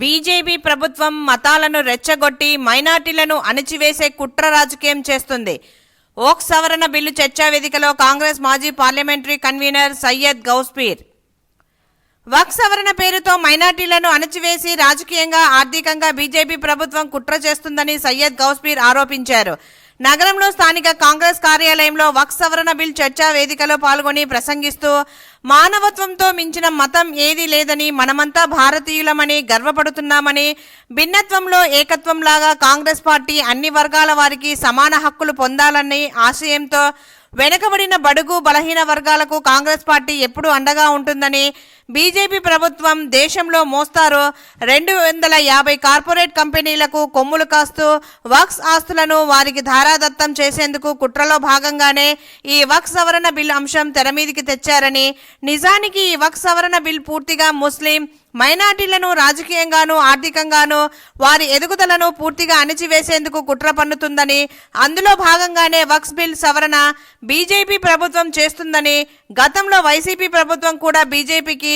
BJP ప్రభుత్వం మతాలను రెచ్చగొట్టి మైనార్టీలను అణిచివేసే కుట్ర రాజకీయం చేస్తుంది. ఓక్ సవరణ బిల్లు చర్చా వేదికలో కాంగ్రెస్ మాజీ పార్లమెంటరీ కన్వీనర్ సయ్యద్ గౌస్పీర్. వక్ సవరణ పేరుతో మైనార్టీలను అణచివేసి రాజకీయంగా ఆర్థికంగా బీజేపీ ప్రభుత్వం కుట్ర చేస్తుందని సయ్యద్ గౌస్పీర్ ఆరోపించారు. నగరంలో స్థానిక కాంగ్రెస్ కార్యాలయంలో వక్ సవరణ బిల్ చర్చా వేదికలో పాల్గొని ప్రసంగిస్తూ మానవత్వంతో మించిన మతం ఏదీ లేదని మనమంతా భారతీయులమని గర్వపడుతున్నామని భిన్నత్వంలో ఏకత్వంలాగా కాంగ్రెస్ పార్టీ అన్ని వర్గాల వారికి సమాన హక్కులు పొందాలని ఆశయంతో వెనుకబడిన బడుగు బలహీన వర్గాలకు కాంగ్రెస్ పార్టీ ఎప్పుడూ అండగా ఉంటుందని బీజేపీ ప్రభుత్వం దేశంలో మోస్తారు. రెండు వందల యాభై కార్పొరేట్ కంపెనీలకు కొమ్ములు కాస్తూ వక్స్ ఆస్తులను వారికి ధారాదత్తం చేసేందుకు కుట్రలో భాగంగానే ఈ వక్ సవరణ బిల్ అంశం తెరమీదికి తెచ్చారని నిజానికి ఈ వక్ సవరణ బిల్ పూర్తిగా ముస్లిం మైనార్టీలను రాజకీయంగాను ఆర్థికంగాను వారి ఎదుగుదలను పూర్తిగా అణిచివేసేందుకు కుట్ర పన్నుతుందని అందులో భాగంగానే వక్స్ బిల్ సవరణ బీజేపీ ప్రభుత్వం చేస్తుందని గతంలో వైసీపీ ప్రభుత్వం కూడా బీజేపీకి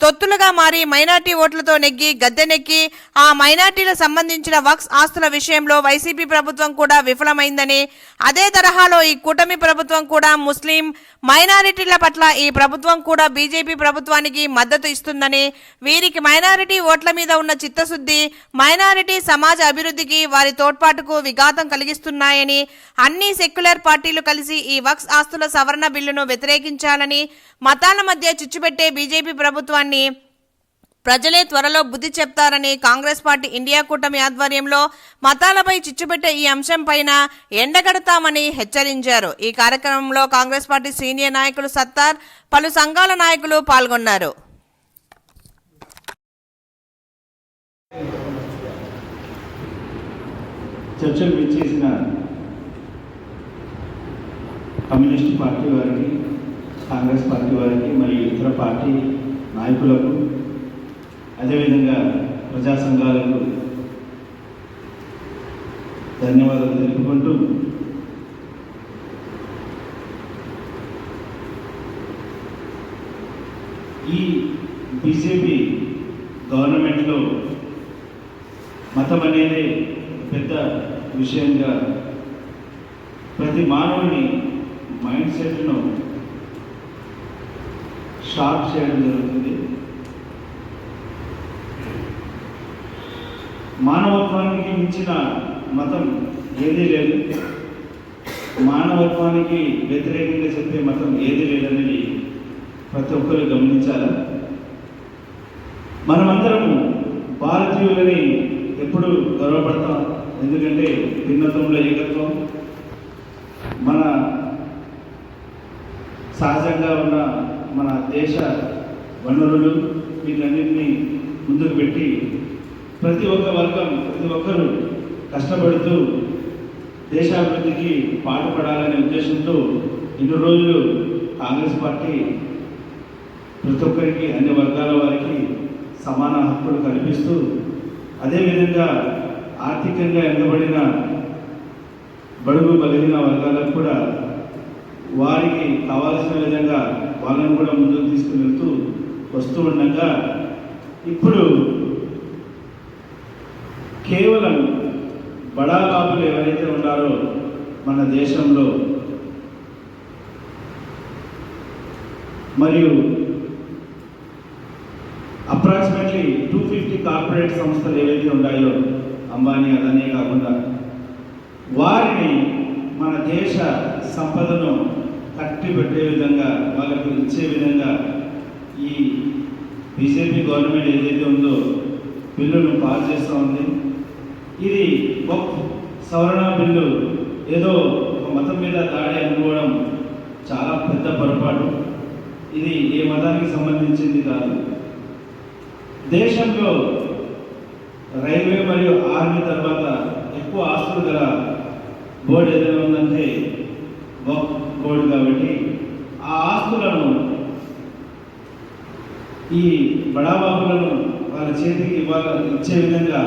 తొత్తులుగా మారి మైనార్టీ ఓట్లతో నెగ్గి గద్దెనెక్కి ఆ మైనార్టీల సంబంధించిన వక్స్ ఆస్తుల విషయంలో వైసీపీ ప్రభుత్వం కూడా విఫలమైందని అదే తరహాలో ఈ కూటమి ప్రభుత్వం కూడా ముస్లిం మైనారిటీల పట్ల ఈ ప్రభుత్వం కూడా బీజేపీ ప్రభుత్వానికి మద్దతు ఇస్తుందని వీరికి మైనారిటీ ఓట్ల మీద ఉన్న చిత్తశుద్ధి మైనారిటీ సమాజ అభివృద్ధికి వారి తోడ్పాటుకు విఘాతం కలిగిస్తున్నాయని అన్ని సెక్యులర్ పార్టీలు కలిసి ఈ వక్స్ ఆస్తుల సవరణ బిల్లును వ్యతిరేకించాలని మతాల మధ్య చిచ్చుపెట్టే బీజేపీ ప్రభుత్వాన్ని ప్రజలే త్వరలో బుద్ధి చెప్తారని కాంగ్రెస్ పార్టీ ఇండియా కూటమి ఆధ్వర్యంలో మతాలపై చిచ్చుపెట్టే ఈ అంశంపైన ఎండగడతామని హెచ్చరించారు. ఈ కార్యక్రమంలో కాంగ్రెస్ పార్టీ సీనియర్ నాయకులు సత్తార్ పలు సంఘాల నాయకులు పాల్గొన్నారు. చర్చలు విచ్చేసిన కమ్యూనిస్ట్ పార్టీ వారికి కాంగ్రెస్ పార్టీ వారికి మరియు ఇతర పార్టీ నాయకులకు అదేవిధంగా ప్రజా సంఘాలకు ధన్యవాదాలు తెలుపుకుంటూ ఈ బీజేపీ గవర్నమెంట్లో మతం అనేది పెద్ద విషయంగా ప్రతి మానవుని మైండ్ సెట్ను స్టార్ట్ చేయడం జరుగుతుంది. మానవత్వానికి మించిన మతం ఏదీ లేదు. మానవత్వానికి వ్యతిరేకంగా చెప్పే మతం ఏదీ లేదనేది ప్రతి ఒక్కరు గమనించాలి? మనమందరము భారతీయులని ఎప్పుడు గర్వపడతాం. ఎందుకంటే భిన్నత్వంలో ఏకత్వం మన సహజంగా ఉన్న మన దేశ వనరులు వీటన్నింటినీ ముందుకు పెట్టి ప్రతి ఒక్క వర్గం ప్రతి ఒక్కరూ కష్టపడుతూ దేశాభివృద్ధికి పాటుపడాలనే ఉద్దేశంతో ఇన్ని రోజులు కాంగ్రెస్ పార్టీ ప్రతి ఒక్కరికి అన్ని వర్గాల వారికి సమాన హక్కులు కల్పిస్తూ అదేవిధంగా ఆర్థికంగా వెనుకబడిన బడుగు బలహీన వర్గాలకు కూడా వారికి కావాల్సిన విధంగా వాళ్ళని కూడా ముందుకు తీసుకుని వెళ్తూ వస్తూ ఉండగా ఇప్పుడు కేవలం బడా కాపులు ఎవరైతే ఉన్నారో మన దేశంలో మరియు అప్రాక్సిమేట్లీ టూ ఫిఫ్టీ కార్పొరేట్ సంస్థలు ఏవైతే ఉన్నాయో అంబానీ అదనే కాకుండా వారిని మన దేశ సంపదను కట్టి పెట్టే విధంగా వాళ్ళకు ఇచ్చే విధంగా ఈ బీజేపీ గవర్నమెంట్ ఏదైతే ఉందో బిల్లును పాస్ చేస్తూ ఉంది. ఇది ఒక సవరణ బిల్లు ఏదో ఒక మతం మీద దాడి అనుకోవడం చాలా పెద్ద పొరపాటు. ఇది ఏ మతానికి సంబంధించింది కాదు. దేశంలో రైల్వే మరియు ఆర్మీ తర్వాత ఎక్కువ ఆస్తులు గల బోర్డు ఏదైనా ఉందంటే వక్ బోర్డు కాబట్టి ఆ ఆస్తులను ఈ బడాబాబులను వాళ్ళ చేతికి ఇవ్వాల ఇచ్చే విధంగా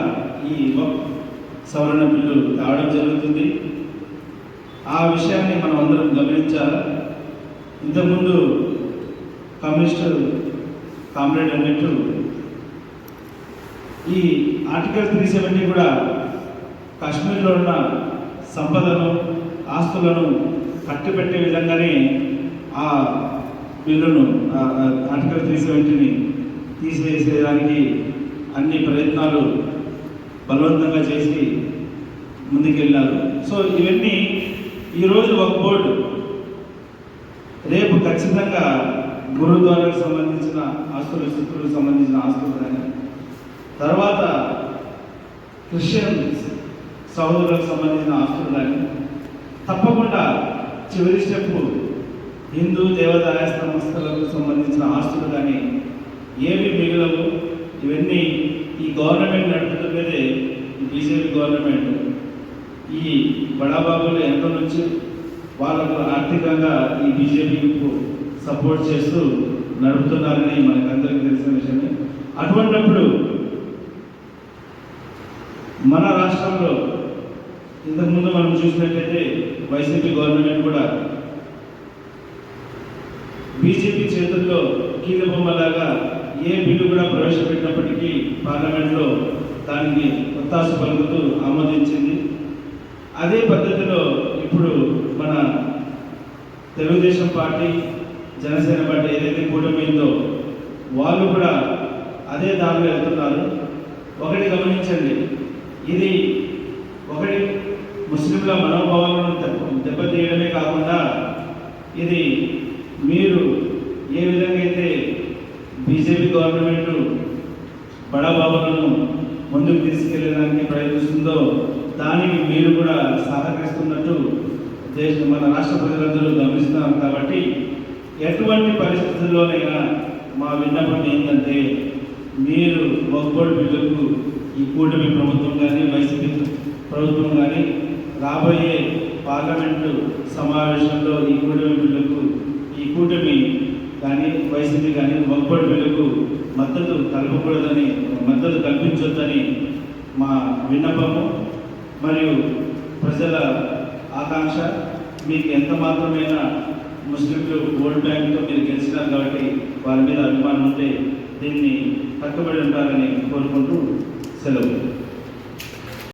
ఈ సవరణ బిల్లు తేవడం జరుగుతుంది. ఆ విషయాన్ని మనం అందరం గమనించాలి? ఇంతకుముందు కమ్యూనిస్టు కామ్రేడ్ అన్నట్టు ఈ ఆర్టికల్ త్రీ సెవెంటీ కూడా కాశ్మీర్లో ఉన్న సంపదను ఆస్తులను కట్టిపెట్టే విధంగానే ఆ బిల్లును ఆర్టికల్ త్రీ సెవెంటీని తీసివేసేదానికి అన్ని ప్రయత్నాలు బలవంతంగా చేసి ముందుకెళ్ళారు సో ఇవన్నీ ఈరోజు ఒక బోర్డు. రేపు ఖచ్చితంగా గురుద్వారాకు సంబంధించిన ఆస్తులు శుక్రులకు సంబంధించిన ఆస్తులు కానీ తర్వాత క్రిస్టియన్ సహోదరులకు సంబంధించిన ఆస్తులు కానీ తప్పకుండా చివరి స్టెప్ హిందూ దేవాదాయ సంస్థలకు సంబంధించిన ఆస్తులు కానీ ఏమి మిగలవు? ఇవన్నీ ఈ గవర్నమెంట్ నడుపుతున్నదే బీజేపీ గవర్నమెంట్. ఈ బడాబాబులు ఎంత నుంచి వాళ్ళకు ఆర్థికంగా ఈ బీజేపీకు సపోర్ట్ చేస్తూ నడుపుతున్నారని మనకందరికీ తెలిసిన విషయమే. అటువంటప్పుడు మన రాష్ట్రంలో ఇంతకుముందు మనం చూసినట్లయితే వైసీపీ గవర్నమెంట్ కూడా బీజేపీ చేతుల్లో కీలబొమ్మలాగా ఏ బిల్లు కూడా ప్రవేశపెట్టినప్పటికీ పార్లమెంట్లో దానికి ఒత్తాసు పలుకుతూ ఆమోదించింది. అదే పద్ధతిలో ఇప్పుడు మన తెలుగుదేశం పార్టీ జనసేన పార్టీ ఏదైతే కూటమిందో వాళ్ళు కూడా అదే దారిలో వెళ్తున్నారు. ఒకటి గమనించండి. ఇది ఒకటి ముస్లింల మనోభావాలను దెబ్బ దెబ్బతీయడమే కాకుండా ఇది మీరు ఏ విధంగా అయితే బీజేపీ గవర్నమెంట్ బడాబాబులను ముందుకు తీసుకెళ్ళడానికి ప్రయత్నిస్తుందో దానికి మీరు కూడా సహకరిస్తున్నట్టు దేశ మన రాష్ట్ర ప్రజలందరూ గమనిస్తున్నారు కాబట్టి ఎటువంటి పరిస్థితుల్లోనైనా మా విన్నపం ఏంటంటే మీరు ఒక్కోటి బిల్లుకు ఈ కూటమి ప్రభుత్వం కానీ వైసీపీ ప్రభుత్వం కానీ రాబోయే పార్లమెంటు సమావేశంలో ఈ కూటమి బిల్లుకు ఈ కూటమి కానీ వైసీపీ కానీ ఒక్కోటి బిల్లుకు మద్దతు కలపకూడదని మద్దతు కల్పించొద్దని మా విన్నపము. మరియు ప్రజల ఆకాంక్ష మీకు ఎంత మాత్రమైనా ముస్లింలు ఓల్డ్ బ్యాంక్తో మీరు గెలిచినారు కాబట్టి వారి మీద అభిమానం ఉంటే దీన్ని కట్టుబడి ఉంటారని కోరుకుంటూ సెలవు.